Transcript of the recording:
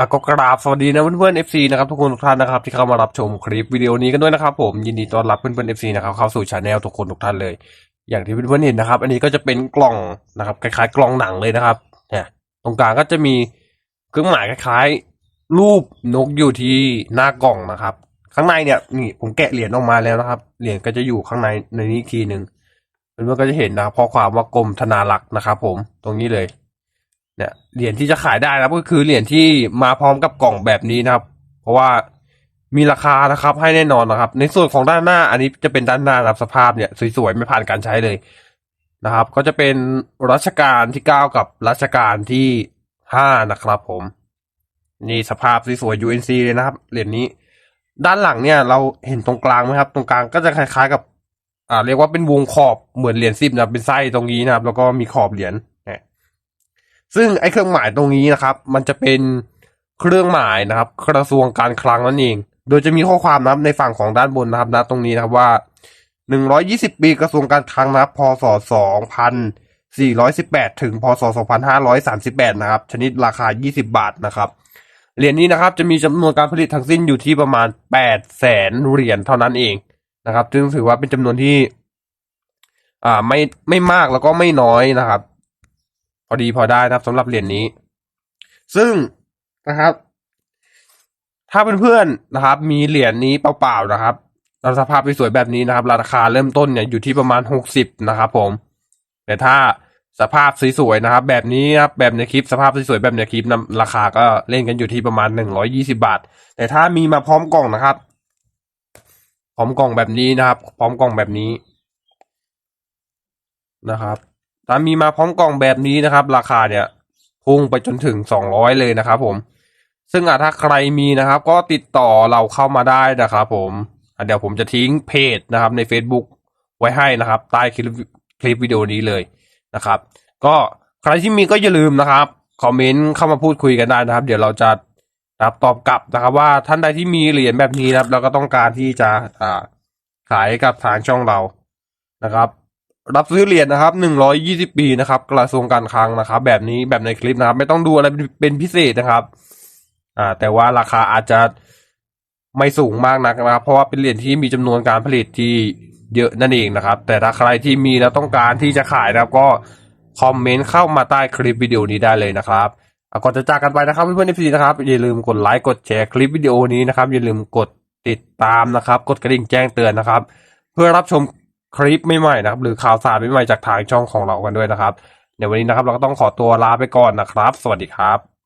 อะก็กราบสวัสดีนะเพื่อนๆ FC นะครับทุกคนทุกท่านนะครับที่เข้ามารับชมคลิปวิดีโอนี้กันด้วยนะครับผมยินดีต้อนรับเพื่อนๆ FC นะครับเข้าสู่ช anel ทุกคนทุกท่านเลย อย่างที่เพื่อนๆเห็นนะครับ อันนี้ก็จะเป็นกล่องนะครับคล้ายๆ กล่องหนังเลยนะครับเนี่ยตรงกลางก็จะมีเครื่องหมายคล้ายๆ รูปนกอยู่ที่หน้ากล่องนะครับ ข้างในเนี่ยนี่ผมแกะเหรียญออกมาแล้วนะครับเหรียญก็จะอยู่ข้างในในนี้ทีหนึ่งเพื่อนๆก็จะเห็นนะครับข้อความว่ากรมธนารักษ์นะครับผมตรงนี้เลย เนี่ยเหรียญที่จะขายได้นะครับก็คือเหรียญที่มาพร้อมกับกล่องแบบนี้นะครับ เพราะว่ามีราคานะครับให้แน่นอนนะครับ ในส่วนของด้านหน้าอันนี้จะเป็นด้านหน้านะครับสภาพเนี่ยสวยๆไม่ผ่านการใช้เลยนะครับ ก็จะเป็นรัชกาลที่เก้ากับรัชกาลที่ห้านะครับผม นี่สภาพสวยๆ UNC เลยนะครับเหรียญนี้ ด้านหลังเนี่ยเราเห็นตรงกลางไหมครับ ตรงกลางก็จะคล้ายๆกับ อ่า เรียกว่าเป็นวงขอบเหมือนเหรียญสิบนะเป็นไส้ตรงนี้นะครับ แล้วก็มีขอบเหรียญ ซึ่งไอ้เครื่องหมายตรงนี้นะครับ มันจะเป็นเครื่องหมายนะครับ กระทรวงการคลังนั่นเอง โดยจะมีข้อความนะครับในฝั่งของด้านบนนะครับนะตรงนี้นะครับว่า 120 ปีกระทรวงการคลังนะครับพศ 2418 ถึงพศ 2538 นะครับ ชนิดราคา 20 บาทนะครับเหรียญนี้นะครับจะมีจำนวนการผลิตทั้งสิ้นอยู่ที่ประมาณ 8 แสนเหรียญเท่านั้นเองนะครับ ซึ่งถือว่าเป็นจำนวนที่ อ่าไม่ไม่มากแล้วก็ไม่น้อยนะครับ พอดีพอได้นะครับสำหรับเหรียญนี้ ซึ่งนะครับ ถ้าเพื่อนๆนะครับ มีเหรียญนี้เปล่าๆนะครับแล้วสภาพสวยแบบนี้นะครับ ราคาเริ่มต้นเนี่ยอยู่ที่ประมาณหกสิบนะครับผม แต่ถ้าสภาพสวยๆนะครับ แบบนี้นครับแบบในคลิปสภาพสวยๆแบบในคลิปนะราคาก็เล่นกันอยู่ที่ประมาณหนึ่งร้อยี่สิบาท แต่ถ้ามีมาพร้อมกล่องนะครับ พร้อมกล่องแบบนี้นะครับ พร้อมกล่องแบบนี้นะครับ ถ้ามีมาพร้อมกล่องแบบนี้นะครับ ราคาเนี่ยพุ่งไปจนถึงสองร้อยเลยนะครับผม ซึ่งอะถ้าใครมีนะครับ ก็ติดต่อเราเข้ามาได้นะครับผมเดี๋ยวผมจะทิ้งเพจนะครับใน Facebook ไว้ให้นะครับ ใต้คลิปคลิปวิดีโอนี้เลยนะครับ ก็ใครที่มีก็อย่าลืมนะครับคอมเมนต์เข้ามาพูดคุยกันได้นะครับ เดี๋ยวเราจะนะครับตอบกลับนะครับ ว่าท่านใดที่มีเหรียญแบบนี้นะครับ เราก็ต้องการที่จะอ่าขายกับทางช่องเรานะครับ รับซื้อเหรียญนะครับหนึ่งร้อยยี่สิบปีนะครับ กระทรวงการคลังนะครับ แบบนี้แบบในคลิปนะครับ ไม่ต้องดูอะไรเป็นพิเศษนะครับ อ่า แต่ว่าราคาอาจจะไม่สูงมากนักนะครับ เพราะว่าเป็นเหรียญที่มีจำนวนการผลิตที่เยอะนั่นเองนะครับ แต่ถ้าใครที่มีแล้วต้องการที่จะขายนะครับก็คอมเมนต์เข้ามาใต้คลิปวิดีโอนี้ได้เลยนะครับก่อนจะจากกันไปนะครับเพื่อนๆเอฟซีนะครับอย่าลืมกดไลค์กดแชร์คลิปวิดีโอนี้นะครับอย่าลืมกดติดตามนะครับ กดกระดิ่งแจ้งเตือนนะครับ เพื่อรับชม คลิปใหม่ๆนะครับ หรือข่าวสารใหม่ๆจากทางช่องของเรากันด้วยนะครับในวันนี้นะครับ เราก็ต้องขอตัวลาไปก่อนนะครับ สวัสดีครับ